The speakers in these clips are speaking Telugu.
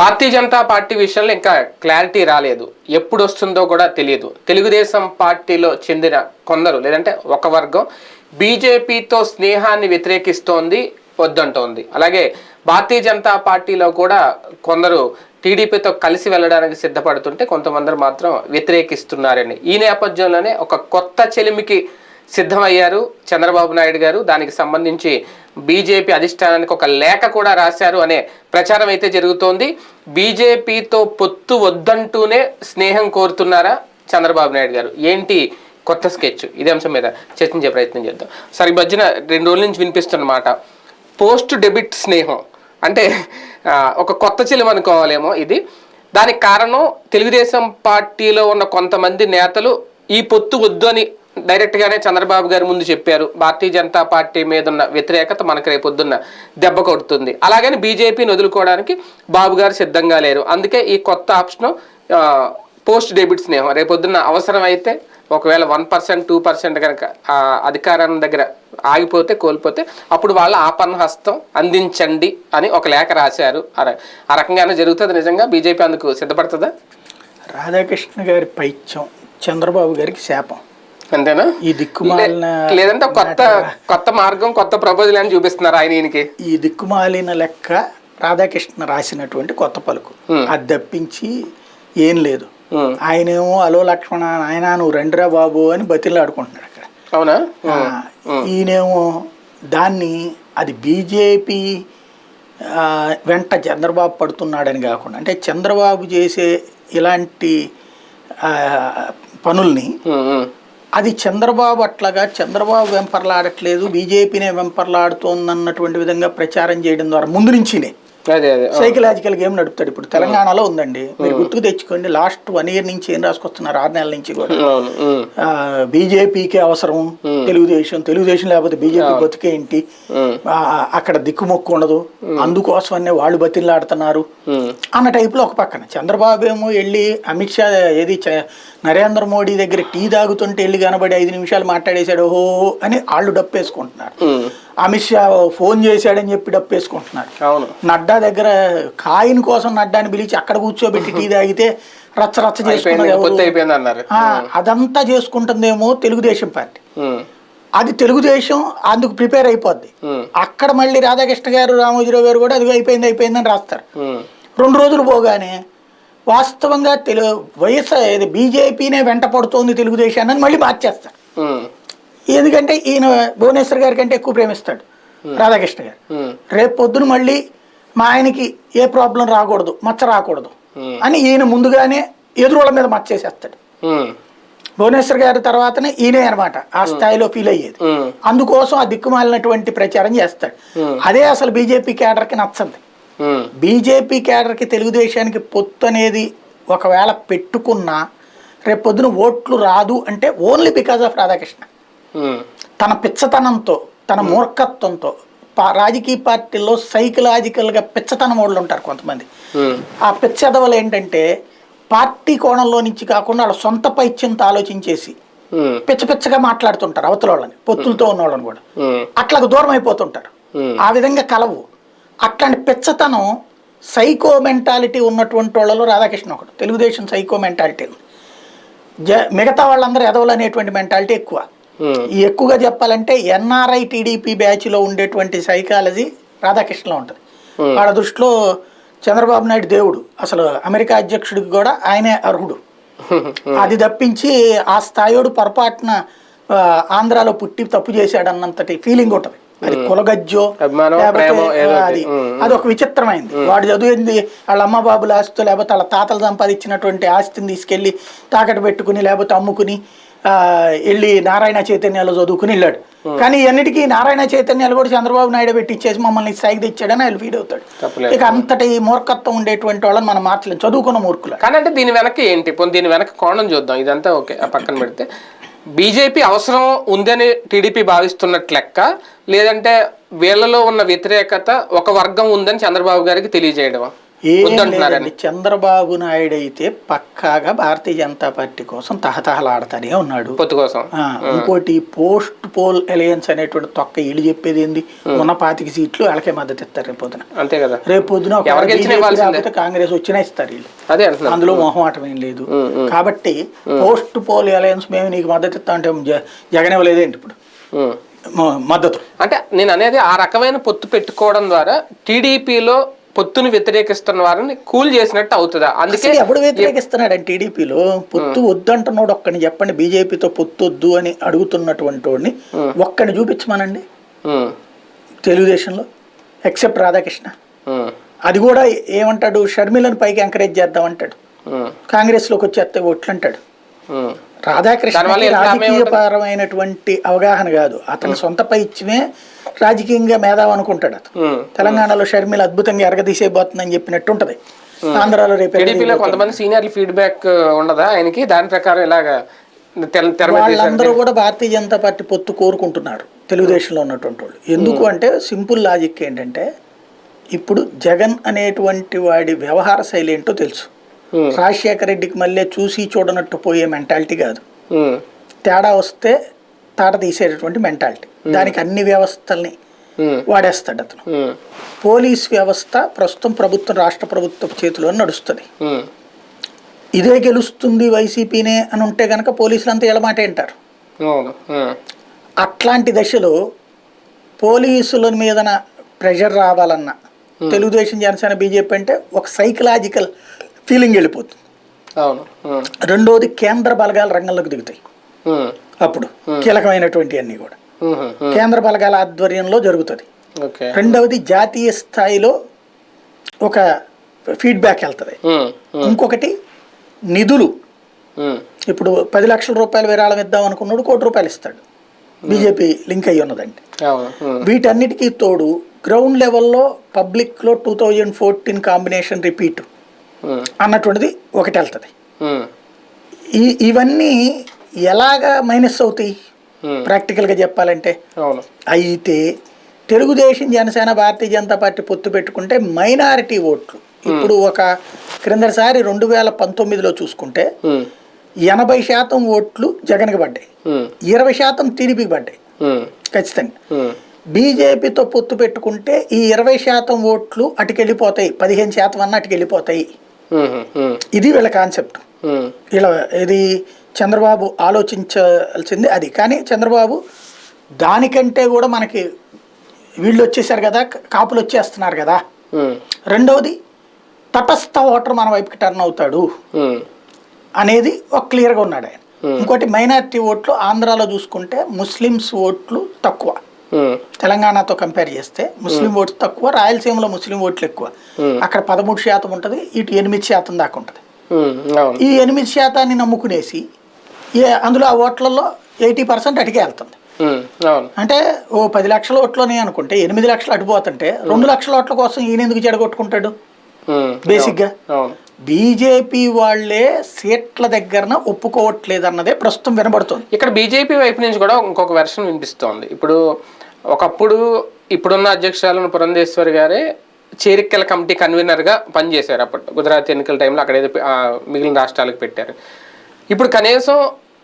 భారతీయ జనతా పార్టీ విషయంలో ఇంకా క్లారిటీ రాలేదు. ఎప్పుడు వస్తుందో కూడా తెలియదు. తెలుగుదేశం పార్టీలో చెందిన కొందరు లేదంటే ఒక వర్గం బీజేపీతో స్నేహాన్ని వ్యతిరేకిస్తోంది వద్దంటోంది. అలాగే భారతీయ జనతా పార్టీలో కూడా కొందరు టీడీపీతో కలిసి వెళ్ళడానికి సిద్ధపడుతుంటే కొంతమంది మాత్రం వ్యతిరేకిస్తున్నారని. ఈ నేపథ్యంలోనే ఒక కొత్త చెలిమికి సిద్ధమయ్యారు చంద్రబాబు నాయుడు గారు. దానికి సంబంధించి బీజేపీ అధిష్టానానికి ఒక లేఖ కూడా రాశారు అనే ప్రచారం అయితే జరుగుతోంది. బీజేపీతో పొత్తు వద్దంటూనే స్నేహం కోరుతున్నారా చంద్రబాబు నాయుడు గారు? ఏంటి కొత్త స్కెచ్? ఇదే అంశం మీద చర్చించే ప్రయత్నం చేద్దాం. సరే మధ్యన రెండు రోజుల నుంచి వినిపిస్తున్నమాట పోస్ట్ డెబిట్ స్నేహం అంటే ఒక కొత్త చిలం అనుకోవాలేమో ఇది. దానికి కారణం తెలుగుదేశం పార్టీలో ఉన్న కొంతమంది నేతలు ఈ పొత్తు వద్దు అని డైరెక్ట్గానే చంద్రబాబు గారి ముందు చెప్పారు భారతీయ జనతా పార్టీ మీద ఉన్న వ్యతిరేకత మనకు రేపొద్దున్న దెబ్బ కొడుతుంది. అలాగని బీజేపీని వదులుకోవడానికి బాబు గారు సిద్ధంగా లేరు. అందుకే ఈ కొత్త ఆప్షన్ పోస్ట్ డెబిట్ స్నేహం. రేపొద్దున్న అవసరం అయితే ఒకవేళ వన్ పర్సెంట్ టూ పర్సెంట్ కనుక అధికారాన్ని అధికారం దగ్గర ఆగిపోతే కోల్పోతే అప్పుడు వాళ్ళ ఆపన్న హస్తం అందించండి అని ఒక లేఖ రాశారు. ఆ ఆ రకంగానే జరుగుతుంది నిజంగా. బీజేపీ అందుకు సిద్ధపడుతుందా? రాధాకృష్ణ గారి పైత్యం చంద్రబాబు గారికి శాపం. అంతేనా? ఈ దిక్కుమాలిన లేదంటే కొత్త కొత్త మార్గం కొత్త ప్రపోజల్ అని చూపిస్తున్నారు ఆయన ఈయనకి. ఈ దిక్కుమాలిన లెక్క రాధాకృష్ణ రాసినటువంటి కొత్త పలుకు. అది తప్పించి ఏం లేదు. ఆయనేమో అలో లక్ష్మణ ఆయన నువ్వు రండిరా బాబు అని బతిలాడుకుంటున్నాడు అక్కడ. అవునా? ఈయనేమో దాన్ని అది బీజేపీ వెంట చంద్రబాబు పడుతున్నాడని కాకుండా అంటే చంద్రబాబు చేసే ఇలాంటి పనుల్ని. అది చంద్రబాబు అట్లాగా చంద్రబాబు వెంపర్లాడట్లేదు బీజేపీనే వెంపర్లాడుతోందన్నటువంటి విధంగా ప్రచారం చేయడం ద్వారా ముందు నుంచినే. సైకలాజికల్ గేమ్ నడుపుతాడు ఇప్పుడు. తెలంగాణలో ఉందండి. మీరు గుర్తుకు తెచ్చుకోండి లాస్ట్ వన్ ఇయర్ నుంచి ఏం రాసుకొస్తున్నారు? ఆరు నెలల నుంచి కూడా. బీజేపీకి అవసరం తెలుగుదేశం తెలుగుదేశం లేకపోతే బీజేపీ బతికేంటి అక్కడ దిక్కుమొక్కు ఉండదు. అందుకోసమనే వాళ్ళు బతిలాడుతున్నారు. అన్న టైపులో ఒక పక్కన. చంద్రబాబు ఏమో వెళ్ళి అమిత్ షా ఏది నరేంద్ర మోడీ దగ్గర టీ తాగుతుంటే వెళ్ళి కనబడి ఐదు నిమిషాలు మాట్లాడేశాడు ఓహో అని వాళ్ళు డప్పేసుకుంటున్నారు. అమిత్ షా ఫోన్ చేశాడని చెప్పి డప్పేసుకుంటున్నారు అవును. నడ్డా దగ్గర కాయిన్ కోసం నడ్డాని పిలిచి అక్కడ కూర్చోబెట్టి టీ తాగితే రచ్చ రచ్చ చేసుకున్నది అదంతా చేసుకుంటుందేమో తెలుగుదేశం పార్టీ. అది తెలుగుదేశం అందుకు ప్రిపేర్ అయిపోద్ది. అక్కడ మళ్ళీ రాధాకృష్ణ గారు రామోజీరావు గారు కూడా అది అయిపోయింది అయిపోయిందని రాస్తారు. రెండు రోజులు పోగానే వాస్తవంగా తెలు వైఎస్ఆర్ ఇది బీజేపీనే వెంట పడుతోంది తెలుగుదేశాన్ని మళ్ళీ మార్చేస్తారు. ఎందుకంటే ఈయన భువనేశ్వర్ గారి కంటే ఎక్కువ ప్రేమిస్తాడు రాధాకృష్ణ గారు. ఉమ్, రేపు పొద్దున మళ్ళీ మా ఆయనకి ఏ ప్రాబ్లం రాకూడదు మచ్చ రాకూడదు Hmm. అని ఈయన ముందుగానే ఎదురుల మీద మచ్చేసేస్తాడు ఉమ్, భువనేశ్వర్ గారి తర్వాతనే ఈయనే అనమాట ఆ స్థాయిలో ఫీల్ అయ్యేది. అందుకోసం ఆ దిక్కుమాలినటువంటి ప్రచారం చేస్తాడు. Hmm. అదే అసలు బీజేపీ కేడర్కి నచ్చంది. బీజేపీ కేడర్కి తెలుగుదేశానికి పొత్తు అనేది ఒకవేళ పెట్టుకున్నా రేపు పొద్దున ఓట్లు రాదు అంటే ఓన్లీ బికాజ్ ఆఫ్ రాధాకృష్ణ. తన పిచ్చతనంతో తన మూర్ఖత్వంతో రాజకీయ పార్టీల్లో సైకలాజికల్గా పిచ్చతనం వాళ్ళు ఉంటారు కొంతమంది. ఆ పిచ్చదవలు ఏంటంటే పార్టీ కోణంలో నుంచి కాకుండా వాళ్ళ సొంత పైత్యంతో ఆలోచించేసి పిచ్చ పిచ్చగా మాట్లాడుతుంటారు అవతల వాళ్ళని పొత్తులతో ఉన్న వాళ్ళని కూడా. అట్లకు దూరం అయిపోతుంటారు. ఆ విధంగా కలవు. అట్లాంటి పిచ్చతనం సైకో మెంటాలిటీ ఉన్నటువంటి వాళ్ళలో రాధాకృష్ణ ఒకడు. తెలుగుదేశం సైకో మెంటాలిటీ ఉంది. జ మిగతా వాళ్ళందరూ ఎదవలు అనేటువంటి మెంటాలిటీ ఎక్కువ. ఎక్కువగా చెప్పాలంటే ఎన్ఆర్ఐ టీడీపీ బ్యాచ్లో ఉండేటువంటి సైకాలజీ రాధాకృష్ణలో ఉంటుంది. Hmm. వాళ్ళ దృష్టిలో చంద్రబాబు నాయుడు దేవుడు. అసలు అమెరికా అధ్యక్షుడికి కూడా ఆయనే అర్హుడు. అది తప్పించి ఆ స్థాయిడు పొరపాటున ఆంధ్రాలో పుట్టి తప్పు చేశాడన్నంతటి ఫీలింగ్ ఉంటుంది. అది కులగజ్జో. అది అది ఒక విచిత్రమైంది. వాడు చదివింది వాళ్ళ అమ్మ బాబుల ఆస్తితో లేకపోతే వాళ్ళ తాతలు సంపాదించినటువంటి ఆస్తిని తీసుకెళ్ళి తాకట్టు పెట్టుకుని లేకపోతే అమ్ముకుని వెళ్ళి నారాయణ చైతన్యాలు చదువుకుని వెళ్ళాడు. కానీ అన్నిటికీ నారాయణ చైతన్యాలు కూడా చంద్రబాబు నాయుడు పెట్టి ఇచ్చేసి మమ్మల్ని స్థాయికి తెచ్చాడని ఆయన ఫీడ్ అవుతాడు. ఇక అంతటి మూర్ఖత్వం ఉండేటువంటి వాళ్ళని మనం మార్చలేం. చదువుకున్న మూర్ఖులు. కానీ అంటే దీని వెనక ఏంటి? దీని వెనక కోణం చూద్దాం. ఇదంతా ఓకే పక్కన పెడితే. బీజేపీ అవసరం ఉందని టీడీపీ భావిస్తున్నట్లు లెక్క లేదంటే వీళ్ళలో ఉన్న వ్యతిరేకత ఒక వర్గం ఉందని చంద్రబాబు గారికి తెలియజేయడమా? వద్దంటున్నారని. లేదండి. చంద్రబాబు నాయుడు అయితే పక్కాగా భారతీయ జనతా పార్టీ కోసం తహతహలాడుతూనే ఉన్నాడు. పొత్తు కోసం. ఇంకోటి పోస్ట్ పోల్ అలయన్స్ అనేటువంటి తొక్క వీళ్ళు చెప్పేది ఏంది? ఉన్న పాతిక సీట్లు వాళ్ళకే మద్దతు ఇస్తారు రేపు పొద్దున. అంతే కదా. రేపు పొద్దున ఒకవేళ ఎవరు గెలిచినా BJP ఇవ్వాల్సిందే. రాకపోతే కాంగ్రెస్ వచ్చినా ఇస్తారు వీళ్ళు. అదే అందులో మొహమాటం ఏం లేదు. కాబట్టి పోస్ట్ పోల్ అలయన్స్ మేము నీకు మద్దతు ఇస్తా అంటే జగన్ ఇవ్వలేదేంటి ఇప్పుడు? మద్దతు. అంటే నేను అనేది ఆ రకమైన పొత్తు పెట్టుకోవడం ద్వారా టీడీపీలో పొత్తుని వ్యతిరేకిస్తున్న వారిని కూల్ చేసినట్టు అవుతుందా? అందుకే ఎవడు వ్యతిరేకిస్తున్నాడు అంటే టీడీపీలో? పొత్తు వద్దంటున్నాడు ఒక్కని చెప్పండి. బీజేపీతో పొత్తు వద్దు అని అడుగుతున్నటువంటి వాడిని ఒక్కని చూపించమనండి. తెలుగుదేశంలో. ఎక్సెప్ట్ రాధాకృష్ణ. అది కూడా ఏమంటాడు? షర్మిలను పైకి ఎంకరేజ్ చేద్దాం అంటాడు కాంగ్రెస్లోకి వచ్చేస్తే ఓట్లు అంటాడు. ఉమ్, రాధాకృష్ణ దానివల్ల ఎంత లాభం రాజకీయపరమైనటువంటి అవగాహన కాదు. అతని సొంత పైత్యమే రాజకీయంగా మేధావి అనుకుంటాడు అతను. తెలంగాణలో షర్మిల అద్భుతంగా ఎరగదీసేయబోతుందని చెప్పినట్టు ఉంటది ఆంధ్రాలో రేపు టీడీపీలో. కొంతమంది సీనియర్ల ఫీడ్బ్యాక్ ఉండదా ఆయనకి? దాని ప్రకారం ఇలాగా. వాళ్ళందరూ కూడా భారతీయ జనతా పార్టీ పొత్తు కోరుకుంటున్నారు తెలుగుదేశంలో ఉన్నటువంటి వాళ్ళు. ఎందుకు అంటే సింపుల్ లాజిక్ ఏంటంటే ఇప్పుడు జగన్ అనేటువంటి వాడి వ్యవహార శైలి ఏంటో తెలుసు. రాజశేఖర రెడ్డికి మళ్ళీ చూసి చూడనట్టు పోయే మెంటాలిటీ కాదు. తేడా వస్తే తాట తీసేటటువంటి మెంటాలిటీ దానికి అన్ని వ్యవస్థల్ని వాడేస్తాడు అతను. పోలీస్ వ్యవస్థ ప్రస్తుతం ప్రభుత్వం రాష్ట్ర ప్రభుత్వ చేతిలో నడుస్తుంది. ఇదే గెలుస్తుంది వైసీపీనే అని ఉంటే కనుక పోలీసులు అంతా ఎలమాట వింటారు. ఉమ్, అట్లాంటి దశలో పోలీసుల మీదన ప్రెషర్ రావాలన్న తెలుగుదేశం జనసేన బీజేపీ అంటే ఒక సైకలాజికల్ ఫీలింగ్ వెళ్ళిపోతుంది. రెండోది కేంద్ర బలగాలు రంగంలోకి దిగుతాయి. అప్పుడు కీలకమైనటువంటి అన్ని కూడా. కేంద్ర బలగాల ఆధ్వర్యంలో జరుగుతుంది. రెండవది జాతీయ స్థాయిలో ఒక ఫీడ్బ్యాక్ వెళ్తుంది. ఇంకొకటి నిధులు. ఇప్పుడు పది లక్షల రూపాయలు విరాళం ఇద్దాం అనుకున్నాడు కోటి రూపాయలు ఇస్తాడు. బీజేపీ లింక్ అయ్యి ఉన్నదండి. వీటన్నిటికీ తోడు గ్రౌండ్ లెవెల్లో పబ్లిక్లో two thousand fourteen combination repeat. అన్నటువంటిది ఒకటి వెళ్తుంది. ఈ ఇవన్నీ ఎలాగా మైనస్ అవుతాయి? ప్రాక్టికల్గా చెప్పాలంటే. అయితే తెలుగుదేశం జనసేన భారతీయ జనతా పార్టీ పొత్తు పెట్టుకుంటే మైనారిటీ ఓట్లు. ఇప్పుడు ఒక క్రిందసారి రెండు వేల పంతొమ్మిదిలో చూసుకుంటే ఎనభై శాతం ఓట్లు జగన్కి పడ్డాయి. ఇరవై శాతం టీడీపీకి పడ్డాయి. ఖచ్చితంగా. బీజేపీతో పొత్తు పెట్టుకుంటే ఈ ఇరవై శాతం ఓట్లు అటుకెళ్ళిపోతాయి. పదిహేను శాతం అన్న అటుకెళ్ళిపోతాయి. ఇది వీళ్ళ కాన్సెప్ట్. ఇలా ఇది చంద్రబాబు ఆలోచించాల్సింది అది. కానీ చంద్రబాబు దానికంటే కూడా మనకి వీళ్ళు వచ్చేసారు కదా కాపులు వచ్చేస్తున్నారు కదా. రెండవది తటస్థ ఓటర్ మన వైపుకి టర్న్ అవుతాడు అనేది ఒక క్లియర్గా ఉన్నాడు ఆయన. ఇంకోటి మైనారిటీ ఓట్లు ఆంధ్రాలో చూసుకుంటే ముస్లిమ్స్ ఓట్లు తక్కువ. తెలంగాణతో కంపేర్ చేస్తే ముస్లిం ఓట్స్ తక్కువ రాయలసీమలో ముస్లిం ఓట్లు ఎక్కువ. అక్కడ పదమూడు శాతం ఉంటుంది ఇటు ఎనిమిది శాతం దాకా ఉంటుంది. ఈ ఎనిమిది శాతాన్ని నమ్ముకునేసి ఏ అందులో ఆ ఓట్లలో ఎయిటీ పర్సెంట్ అటుకే వెళ్తుంది. అంటే ఓ పది లక్షల ఓట్లోనే అనుకుంటే ఎనిమిది లక్షలు అటుపోతుంటే రెండు లక్షల ఓట్ల కోసం ఈయన ఎందుకు చెడగొట్టుకుంటాడు బేసిక్గా. బీజేపీ వాళ్ళే సీట్ల దగ్గరన ఒప్పుకోవట్లేదు అన్నదే ప్రస్తుతం వినబడుతుంది. ఇక్కడ బీజేపీ వైపు నుంచి కూడా ఇంకొక వెర్షన్ వినిపిస్తోంది. ఇప్పుడు ఒకప్పుడు ఇప్పుడున్న అధ్యక్షురాలను పురంధేశ్వరి గారే చేరికల కమిటీ కన్వీనర్గా పనిచేశారు అప్పట్లో గుజరాత్ ఎన్నికల టైంలో అక్కడ ఏదో మిగిలిన రాష్ట్రాలకు పెట్టారు. ఇప్పుడు కనీసం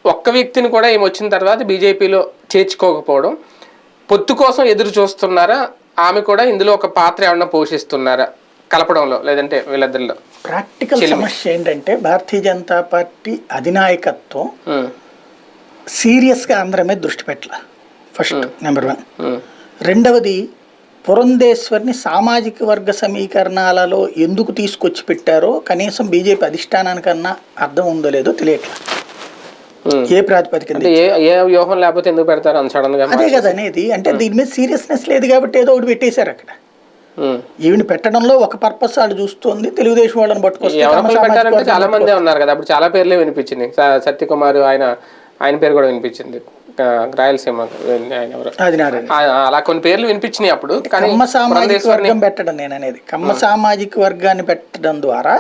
ఒక్క వ్యక్తిని కూడా ఏమి వచ్చిన తర్వాత బీజేపీలో చేర్చుకోకపోవడం పొత్తు కోసం ఎదురు చూస్తున్నారా? ఆమె కూడా ఇందులో ఒక పాత్ర ఏమన్నా పోషిస్తున్నారా? కలపడంలో లేదంటే వీళ్ళిద్దరిలో. ప్రాక్టికల్ సమస్య ఏంటంటే భారతీయ జనతా పార్టీ అధినాయకత్వం సీరియస్గా ఆంధ్ర మీద దృష్టి పెట్టాల. First number one. రెండవది పురంధేశ్వరిని సామాజిక వర్గ సమీకరణాలలో ఎందుకు తీసుకొచ్చి పెట్టారో కనీసం బీజేపీ అధిష్టానానికన్నా అర్థం ఉందో లేదో తెలియట్లా. ఏ ప్రాతిపదికన అంటే ఏ వ్యూహం లేకపోతే ఎందుకు పెడతారు అంత సడన్గా అదే కదా అనేది. అంటే దీని మీద సీరియస్నెస్ లేదు కాబట్టి ఏదో ఒకటి పెట్టేశారు అక్కడ. ఈవిని పెట్టడంలో ఒక పర్పస్ వాళ్ళు చూస్తుంది తెలుగుదేశం వాళ్ళని పట్టుకొస్తే ఎవరో తమ ఒకరు సామాజిక పెట్టారంటే వర్గం చాలా మందే ఉన్నారు కదా. అప్పుడు చాలా పేర్లే వినిపించింది. సత్యకుమార్ ఆయన ఆయన పేరు కూడా వినిపించింది. రాయలసీమ అలా కొన్ని పేర్లు వినిపించినాయి అప్పుడు కమ్మ సామాజిక వర్గం పెట్టడం నేను అనేది కమ్మ సామాజిక వర్గాన్ని పెట్టడం ద్వారా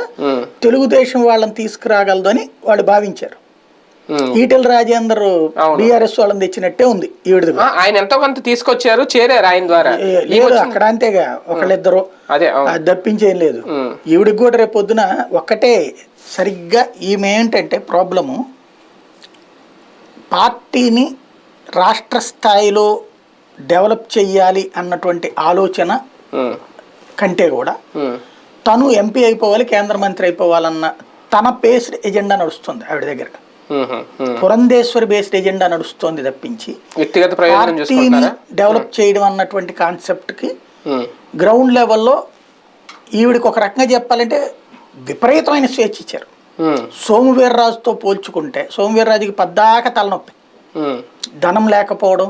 తెలుగుదేశం వాళ్ళని తీసుకురాగలదు అని వాళ్ళు భావించారు. ఈటెల రాజేందర్ బీఆర్ఎస్ వాళ్ళని తెచ్చినట్టే ఉంది ఈవిడది ఆ, ఆయన ఎంతో కొంత తీసుకొచ్చారు చేరారు ఆయన ద్వారా. లేదు అక్కడ అంతేగా ఒకళ్ళిద్దరు. అదే తప్పించేం లేదు. ఈవిడికి కూడా రేపు పొద్దున ఒక్కటే సరిగ్గా ఈమె ఏంటంటే ప్రాబ్లము పార్టీని రాష్ట్ర స్థాయిలో డెవలప్ చెయ్యాలి అన్నటువంటి ఆలోచన కంటే కూడా తను ఎంపీ అయిపోవాలి కేంద్ర మంత్రి అయిపోవాలన్న తన బేస్డ్ ఎజెండా నడుస్తుంది ఆవిడ దగ్గర. పురంధేశ్వరి బేస్డ్ ఎజెండా నడుస్తోంది తప్పించి. వ్యక్తిగత ప్రయోజనం పార్టీని డెవలప్ చేయడం అన్నటువంటి కాన్సెప్ట్కి గ్రౌండ్ లెవెల్లో ఈవిడికి ఒక రకంగా చెప్పాలంటే విపరీతమైన స్వేచ్ఛ ఇచ్చారు. సోమవీర్రాజుతో పోల్చుకుంటే సోమవీర్రాజుకి పద్దాక తలనొప్పి. ధనం లేకపోవడం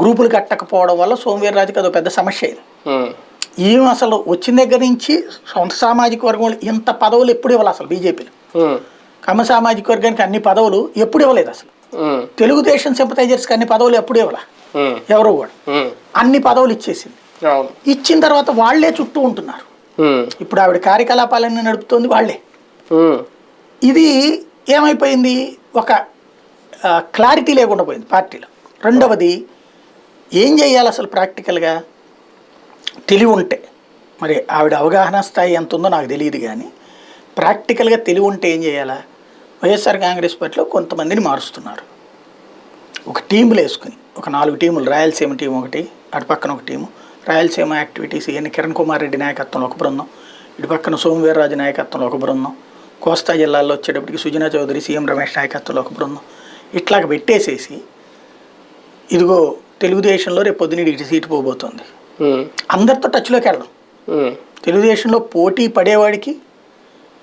గ్రూపులు కట్టకపోవడం వల్ల సోమవీర్రాజుకి అదో పెద్ద సమస్య ఉమ్, ఈమె అసలు వచ్చిన దగ్గర నుంచి సొంత సామాజిక వర్గం ఇంత పదవులు ఎప్పుడు ఇవ్వాలి అసలు బీజేపీలో? ఉమ్, కమ్మ సామాజిక వర్గానికి అన్ని పదవులు ఎప్పుడు ఇవ్వలేదు అసలు. తెలుగుదేశం సింపతైజర్స్కి అన్ని పదవులు ఎప్పుడు ఇవ్వాల? ఎవరు కూడా. అన్ని పదవులు ఇచ్చేసింది. ఇచ్చిన తర్వాత వాళ్ళే చుట్టూ ఉంటున్నారు. ఇప్పుడు ఆవిడ కార్యకలాపాలన్నీ నడుపుతోంది వాళ్ళే. ఉమ్, ఇది ఏమైపోయింది? ఒక క్లారిటీ లేకుండా పోయింది పార్టీలో. రెండవది ఏం చేయాలి అసలు ప్రాక్టికల్గా తెలివి ఉంటే మరి ఆవిడ అవగాహన స్థాయి ఎంత ఉందో నాకు తెలియదు కానీ ప్రాక్టికల్గా తెలివి ఉంటే ఏం చేయాలా? వైఎస్ఆర్ కాంగ్రెస్ పార్టీలో కొంతమందిని మారుస్తున్నారు. ఒక టీములు వేసుకుని ఒక నాలుగు టీములు రాయలసీమ టీం ఒకటి అటు పక్కన ఒక టీము. రాయలసీమ యాక్టివిటీస్ ఇవన్నీ కిరణ్ కుమార్ రెడ్డి నాయకత్వంలో ఒక బృందం. ఇటు పక్కన సోమవీర్రాజు నాయకత్వంలో ఒక బృందం. కోస్తా జిల్లాలో వచ్చేటప్పటికి సుజనా చౌదరి సీఎం రమేష్ నాయకత్వంలో ఒక బృందం. ఇట్లాగ పెట్టేసేసి ఇదిగో తెలుగుదేశంలో రేపు పొద్దున ఇటు సీటు పోబోతోంది. అందరితో టచ్లోకి వెళ్ళడం. తెలుగుదేశంలో పోటీ పడేవాడికి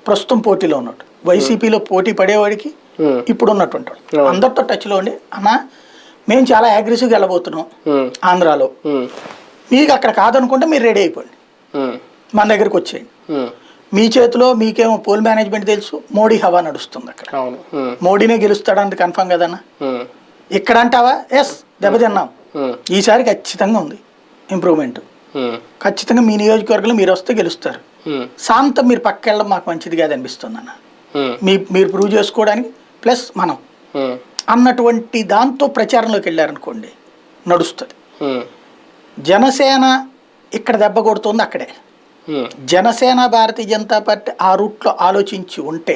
ప్రస్తుతం పోటీలో ఉన్నాడు. వైసీపీలో పోటీ పడేవాడికి ఇప్పుడు ఉన్నటువంటి వాడు. అందరితో టచ్లో ఉండి అన్న మేము చాలా అగ్రెసివ్గా వెళ్ళబోతున్నాం ఆంధ్రాలో. మీకు అక్కడ కాదనుకుంటే మీరు రెడీ అయిపోండి. మన దగ్గరికి వచ్చేయండి. మీ చేతిలో మీకేమో పోల్ మేనేజ్మెంట్ తెలుసు మోడీ హవా నడుస్తుంది అక్కడ. మోడీనే గెలుస్తాడన్నది కన్ఫర్మ్ కదన్నా? ఇక్కడ అంటావా? ఎస్ దెబ్బతిన్నాం ఈసారి ఖచ్చితంగా ఉంది ఇంప్రూవ్మెంట్. ఖచ్చితంగా మీ నియోజకవర్గంలో మీరు వస్తే గెలుస్తారు. శాంతం మీరు పక్క వెళ్ళడం మాకు మంచిది కాదు అనిపిస్తుంది అన్న మీ మీరు ప్రూవ్ చేసుకోవడానికి ప్లస్ మనం. అన్నటువంటి దాంతో ప్రచారంలోకి వెళ్ళారనుకోండి నడుస్తుంది. జనసేన ఇక్కడ దెబ్బ కొడుతుంది అక్కడే. జనసేన భారతీయ జనతా పార్టీ ఆ రూట్లో ఆలోచించి ఉంటే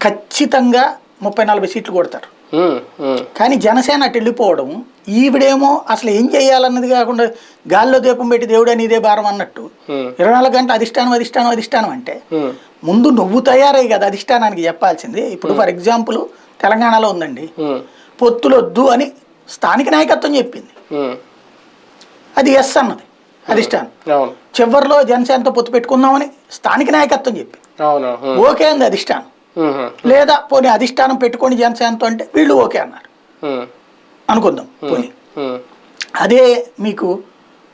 ఖచ్చితంగా ముప్పై నలభై సీట్లు కొడతారు. కానీ జనసేన అటు వెళ్ళిపోవడం ఈవిడేమో అసలు ఏం చేయాలన్నది కాకుండా గాల్లో దీపం పెట్టి దేవుడే నీదే భారం అన్నట్టు ఇరవై నాలుగు గంటలు అధిష్టానం అధిష్టానం అధిష్టానం అంటే ముందు నువ్వు తయారై కదా అధిష్టానానికి చెప్పాల్సింది. ఇప్పుడు ఫర్ ఎగ్జాంపుల్ తెలంగాణలో ఉందండి. పొత్తులొద్దు అని స్థానిక నాయకత్వం చెప్పింది. అది ఎస్ అన్నది. అధిష్టానం చివరిలో జనసేనతో పొత్తు పెట్టుకుందామని స్థానిక నాయకత్వం చెప్పింది ఉమ్, ఓకే అంది అధిష్టానం. లేదా పోనీ అధిష్టానం పెట్టుకోండి జనసేనతో అంటే వీళ్ళు ఓకే అన్నారు. అనుకుందాం పోనీ. అదే మీకు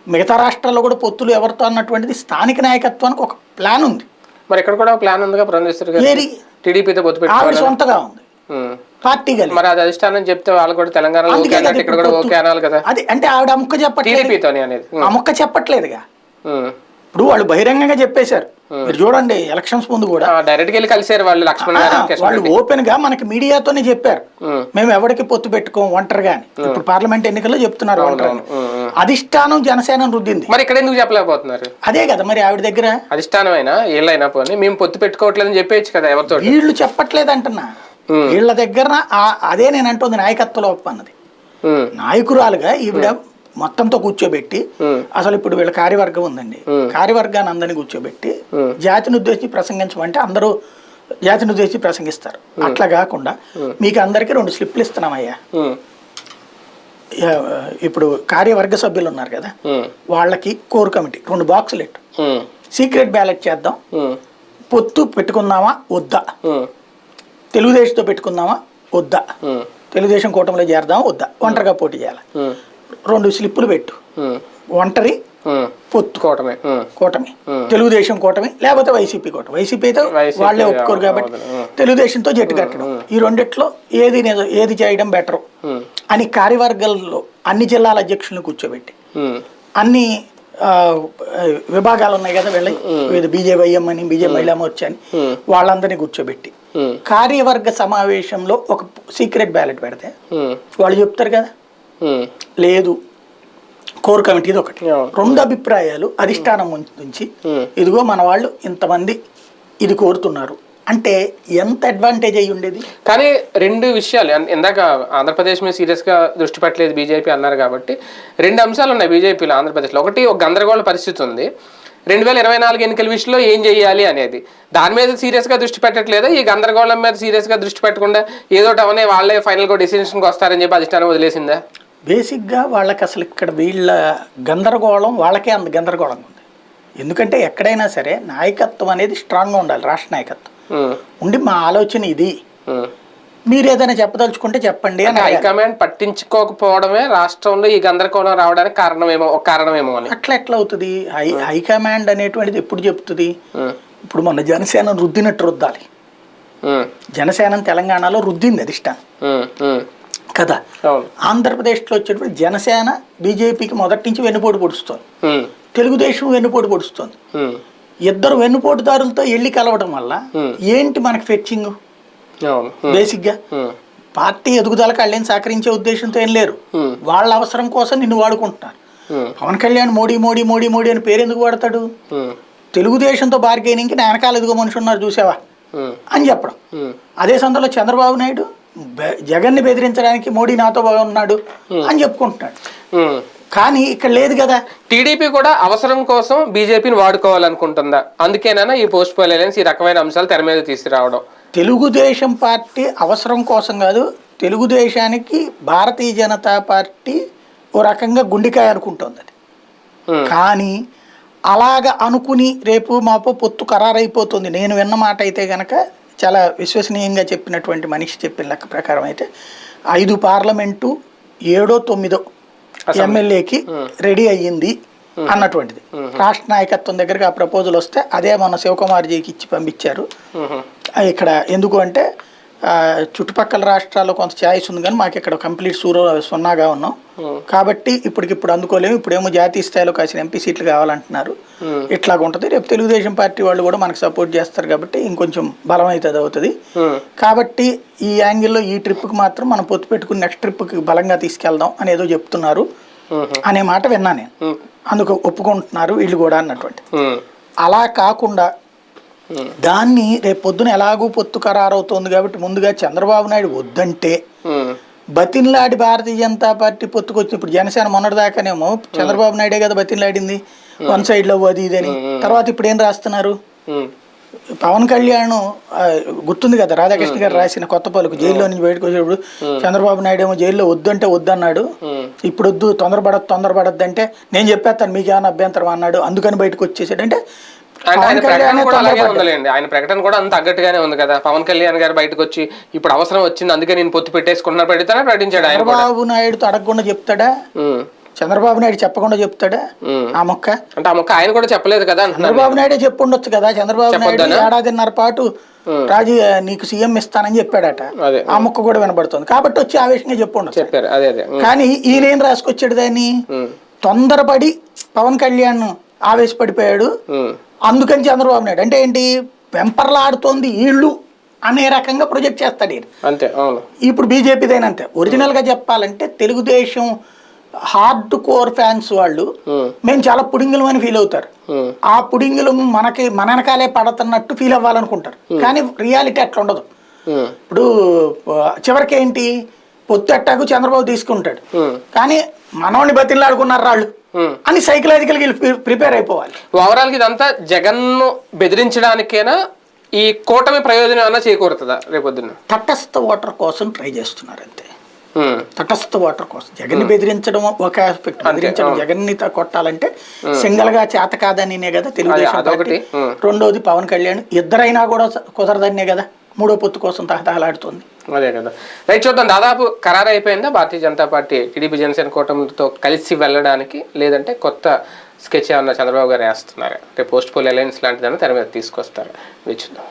మిగతా రాష్ట్రాల్లో కూడా పొత్తులు ఎవరితో అన్నటువంటిది స్థానిక నాయకత్వానికి ఒక ప్లాన్ ఉంది. మరి ఇక్కడ కూడా ప్లాన్ ఉందిగా టీడీపీతో పొత్తు ఆవిడ సొంతగా ఉంది. ఉమ్. పార్టీ కలిగి. మరి అది అధిష్టానం చెప్తే వాళ్ళు కూడా అన్నట్టు ఇక్కడ కూడా. ఓకే అనాలి కదా. అది అంటే ఆవిడ ముక్క చెప్పట్లేదు. అనేది. ఆ ముక్క చెప్పట్లేదుగా. ఇప్పుడు వాళ్ళు బహిరంగంగా చెప్పేశారు. మీరు చూడండి ఎలక్షన్స్ ముందు కూడా డైరెక్ట్గా వెళ్ళి కలిసారు వాళ్ళు లక్ష్మణ్ వాళ్ళు. ఓపెన్గా మనకి మీడియాతోనే చెప్పారు. మేము ఎవరికి పొత్తు పెట్టుకోం ఒంటరిగా అని. ఇప్పుడు పార్లమెంట్ ఎన్నికల్లో చెప్తున్నారు. అధిష్టానం జనసేన రుద్దింది. మరి ఇక్కడ ఎందుకు చెప్పలేకపోతున్నారు? అదే కదా మరి ఆవిడ దగ్గర. అధిష్టానం అయినా ఏళ్ళైనా పోనీ మేము పొత్తు పెట్టుకోవట్లేదని చెప్పేయచ్చు కదా ఎవరితో వీళ్ళు చెప్పట్లేదు అంటున్నా. వీళ్ళ దగ్గర అదే నేను అంటుంది నాయకత్వ లోపం అన్నది నాయకురాలుగా ఈవిడ మొత్తంతో కూర్చోబెట్టి అసలు ఇప్పుడు వీళ్ళ కార్యవర్గం ఉందండి. కార్యవర్గాన్ని అందరినీ కూర్చోబెట్టి. జాతిని ఉద్దేశించి ప్రసంగించమంటే అందరూ జాతిని ఉద్దేశించి ప్రసంగిస్తారు. అట్లా కాకుండా మీకు అందరికీ రెండు స్లిప్లు ఇస్తున్నామయ్యా. ఇప్పుడు కార్యవర్గ సభ్యులు ఉన్నారు కదా వాళ్ళకి కోర్ కమిటీ రెండు బాక్సులు ఇట్టు. సీక్రెట్ బ్యాలెట్ చేద్దాం. పొత్తు పెట్టుకుందామా వద్దా? తెలుగుదేశంతో పెట్టుకుందామా? వద్దా. తెలుగుదేశం కూటమిలో చేరదామా? వద్దా. ఒంటరిగా పోటీ చేయాలి? రెండు స్లిప్పులు పెట్టు. ఒంటరి. పొత్తు. కూటమి. కూటమి. తెలుగుదేశం కూటమి లేకపోతే వైసీపీ కూటమి. వైసీపీ అయితే వాళ్ళే ఒప్పుకోరు కాబట్టి. తెలుగుదేశంతో జట్టు కట్టడం. ఈ రెండిట్లో ఏది ఏది చేయడం బెటర్? అని కార్యవర్గాల్లో అన్ని జిల్లాల అధ్యక్షులను కూర్చోబెట్టి. అన్ని విభాగాలు ఉన్నాయి కదా వీళ్ళ ఇది బీజేవైఎం అని బీజే మహిళా మోర్చా అని. వాళ్ళందరినీ కూర్చోబెట్టి. కార్యవర్గ సమావేశంలో ఒక సీక్రెట్ బ్యాలెట్ పెడితే ఉమ్, వాళ్ళు చెప్తారు కదా? ఉమ్, లేదు. కోర్ కమిటీది ఒకటి. రెండు అభిప్రాయాలు అధిష్టానం నుంచి ఇదిగో మన వాళ్ళు ఇంతమంది ఇది కోరుతున్నారు. అంటే ఎంత అడ్వాంటేజ్ అయ్యి ఉండేది? కానీ రెండు విషయాలు. ఇందాక ఆంధ్రప్రదేశ్ మీద సీరియస్గా దృష్టి పెట్టలేదు బీజేపీ అన్నారు కాబట్టి రెండు అంశాలు ఉన్నాయి బీజేపీలో ఆంధ్రప్రదేశ్లో. ఒకటి ఒక గందరగోళ పరిస్థితి ఉంది. రెండు వేల ఇరవై నాలుగు ఎన్నికల విషయంలో ఏం చేయాలి అనేది. దాని మీద సీరియస్గా దృష్టి పెట్టట్లేదు? ఈ గందరగోళం మీద సీరియస్గా దృష్టి పెట్టకుండా ఏదో ఒకటి అవనే వాళ్ళే ఫైనల్గా డెసిషన్కి వస్తారని చెప్పి అధిష్టానం వదిలేసిందా? బేసిక్గా వాళ్ళకి అసలు ఇక్కడ వీళ్ళ గందరగోళం వాళ్ళకే అంత గందరగోళంగా ఉంది. ఎందుకంటే ఎక్కడైనా సరే నాయకత్వం అనేది స్ట్రాంగ్గా ఉండాలి రాష్ట్ర నాయకత్వం. ఉండి మా ఆలోచన ఇది. మీరు ఏదైనా చెప్పదలుచుకుంటే చెప్పండి అని. హైకమాండ్ పట్టించుకోకపోవడమే రాష్ట్రంలో ఈ గందరగోళం రావడానికి కారణమేమో ఒక కారణమేమో అని. అట్లా ఎట్లా అవుతుంది? హై హైకమాండ్ అనేటువంటిది ఎప్పుడు చెప్తుంది? ఇప్పుడు మన జనసేన రుద్దినట్టు రుద్దాలి. జనసేన తెలంగాణలో రుద్దింది అధిష్టానం. కదా? ఆంధ్రప్రదేశ్లో వచ్చేటప్పుడు జనసేన బీజేపీకి మొదటి నుంచి వెన్నుపోటు పొడుస్తోంది. తెలుగుదేశం వెన్నుపోటు పొడుస్తోంది. ఇద్దరు వెన్నుపోటుదారులతో ఎళ్ళి కలవడం వల్ల ఏంటి మనకి ఫెచ్చింగ్ బేసిక్గా పార్టీ ఎదుగుదలకు వాళ్ళేం సహకరించే ఉద్దేశంతో ఏం లేరు. వాళ్ళ అవసరం కోసం నిన్ను వాడుకుంటున్నారు. పవన్ కళ్యాణ్ మోడీ మోడీ మోడీ మోడీ అని పేరు ఎందుకు వాడతాడు? తెలుగుదేశంతో బార్గెనింగ్కి నా వెనకాల ఎదుగు మనిషి ఉన్నారు చూసావా? అని చెప్పడం. అదే సందర్భంలో చంద్రబాబు నాయుడు జగన్ని బెదిరించడానికి మోడీ నాతో ఉన్నాడు అని చెప్పుకుంటున్నాడు. కానీ ఇక్కడ లేదు కదా. టీడీపీ కూడా అవసరం కోసం బీజేపీని వాడుకోవాలనుకుంటుందా? అందుకేనా ఈ పోస్ట్ పోల్ అలయన్స్ ఈ రకమైన అంశాలు తెర మీద తీసుకురావడం. తెలుగుదేశం పార్టీ అవసరం కోసం కాదు తెలుగుదేశానికి భారతీయ జనతా పార్టీ ఓ రకంగా గుండెకాయ అనుకుంటుంది అది. కానీ అలాగ అనుకుని రేపు మాపో పొత్తు ఖరారైపోతుంది. నేను విన్న మాట అయితే గనక చాలా విశ్వసనీయంగా చెప్పినటువంటి మనిషి చెప్పిన లెక్క ప్రకారం అయితే ఐదు పార్లమెంటు ఏడో తొమ్మిదో ఎమ్మెల్యేకి రెడీ అయ్యింది. అన్నటువంటిది. రాష్ట్ర నాయకత్వం దగ్గరికి ఆ ప్రపోజల్ వస్తే అదే మన శివకుమార్జీకి ఇచ్చి పంపించారు. ఇక్కడ ఎందుకు అంటే చుట్టుపక్కల రాష్ట్రాల్లో కొంత ఛాయిస్ ఉంది కానీ మాకు ఇక్కడ కంప్లీట్ సూరో సున్నాగా ఉన్నాం. కాబట్టి ఇప్పటికిప్పుడు అందుకోలేము. ఇప్పుడేమో జాతీయ స్థాయిలో కాసిన ఎంపీ సీట్లు కావాలంటున్నారు. ఇట్లాగ ఉంటుంది. రేపు తెలుగుదేశం పార్టీ వాళ్ళు కూడా మనకు సపోర్ట్ చేస్తారు కాబట్టి ఇంకొంచెం బలం అవుతుంది. అవుతుంది కాబట్టి ఈ యాంగిల్లో ఈ ట్రిప్కి మాత్రం మనం పొత్తు పెట్టుకుని నెక్స్ట్ ట్రిప్కి బలంగా తీసుకెళ్దాం అని ఏదో చెప్తున్నారు అనే మాట విన్నా నేను. అందుకు ఒప్పుకుంటున్నారు వీళ్ళు కూడా అన్నటువంటి. అలా కాకుండా దాన్ని రేపు పొద్దున ఎలాగూ పొత్తు ఖరారవుతోంది కాబట్టి ముందుగా చంద్రబాబు నాయుడు వద్దంటే బతిన్లాడి భారతీయ జనతా పార్టీ పొత్తుకొచ్చి ఇప్పుడు జనసేన మొన్నటిదాకానేమో చంద్రబాబు నాయుడే కదా బతిన్లాడింది. వన్ సైడ్లో అది ఇది అని. తర్వాత ఇప్పుడు ఏం రాస్తున్నారు? పవన్ కళ్యాణ్ గుర్తుంది కదా రాధాకృష్ణ గారు రాసిన కొత్త పలుకు జైల్లో నుంచి బయటకు వచ్చేటప్పుడు చంద్రబాబు నాయుడు ఏమో జైల్లో వద్దంటే వద్దన్నాడు. ఇప్పుడు వద్దు తొందరపడద్దు తొందరపడద్దు అంటే నేను చెప్పేస్తాను మీకు ఏమైనా అభ్యంతరం అన్నాడు. అందుకని బయటకు వచ్చేసాడు. అంటే ఆయన ప్రకటన కూడా అలాగే ఉందిలేండి. ఆయన ప్రకటన కూడా అంత తగ్గట్టుగానే ఉంది కదా. పవన్ కళ్యాణ్ గారు బయటకు వచ్చి ఇప్పుడు అవసరం వచ్చింది అందుకే నేను పొత్తు పెట్టేసుకుంటున్నా పెడతానే ప్రకటించాడు ఆయన చంద్రబాబు నాయుడుతో అడగకుండా చెప్తాడా? చంద్రబాబు నాయుడు చెప్పకుండా చెప్తాడా. ఆ మొక్క? అంటే ఆ మొక్క ఆయన కూడా చెప్పలేదు కదా చంద్రబాబు నాయుడే చెప్పుండొచ్చు కదా? చంద్రబాబు నాయుడు? ఏడాదిన్నర పాటు రాజీ నీకు సీఎం ఇస్తానని చెప్పాడట. ఆ మొక్క కూడా వినబడుతుంది. కాబట్టి వచ్చి ఆవేశంగా చెప్పుండొచ్చు. చెప్పారు. అదే కానీ ఈయనేం రాసుకొచ్చాడు దాన్ని? తొందరపడి పవన్ కళ్యాణ్ ఆవేశపడిపోయాడు. అందుకని చంద్రబాబు నాయుడు. అంటే ఏంటి? వెంపర్లాడుతోంది ఈళ్ళు అనే రకంగా ప్రొజెక్ట్ చేస్తాడు అంతే ఇప్పుడు బీజేపీదైనంతే ఒరిజినల్గా చెప్పాలంటే తెలుగుదేశం హార్డ్ కోర్ ఫ్యాన్స్ వాళ్ళు ఉమ్, మేము చాలా పుడింగులం అని ఫీల్ అవుతారు. ఉమ్, ఆ పుడింగులం మనకి మన వెనకాలే పడుతున్నట్టు ఫీల్ అవ్వాలనుకుంటారు. కానీ రియాలిటీ అట్లా ఉండదు. ఇప్పుడు చివరికి ఏంటి పొత్తు అట్టాకు చంద్రబాబు తీసుకుంటాడు. కానీ మనోడిని బతిలాడుకున్నారు రాళ్ళు. ఉమ్. అని సైకలాజికల్గా ప్రిపేర్ అయిపోవాలి. ఓవరాల్ ఇదంతా జగన్ను బెదిరించడానికేనా ఈ కూటమి ప్రయోజనం ఏమైనా చేకూరుతుందా రేపొద్దున తటస్థ ఓటర్ కోసం ట్రై చేస్తున్నారు అంతే తటస్థ ఓటర్ కోసం. జగన్ని బెదిరించడం ఒక ఆస్పెక్ట్ బెదిరించడం జగన్ని త- కొట్టాలంటే సింగల్గా చేత కాదనినే కదా తెలుగుదేశం. పార్టీ. రెండోది పవన్ కళ్యాణ్. ఇద్దరైనా కూడా కుదరదనే కదా. మూడో పొత్తు కోసం తహతహలాడుతుంది. అదే కదా. రైట్ చూద్దాం. దాదాపు ఖరారు అయిపోయిందా భారతీయ జనతా పార్టీ? టీడీపీ జనసేన కూటమితో కలిసి వెళ్ళడానికి లేదంటే కొత్త స్కెచ్ ఏమన్నా చంద్రబాబు గారు వేస్తున్నారు? రేపు పోస్ట్ పోల్ అలయన్స్ లాంటిదన్నా తెర మీద తీసుకొస్తారు? చూద్దాం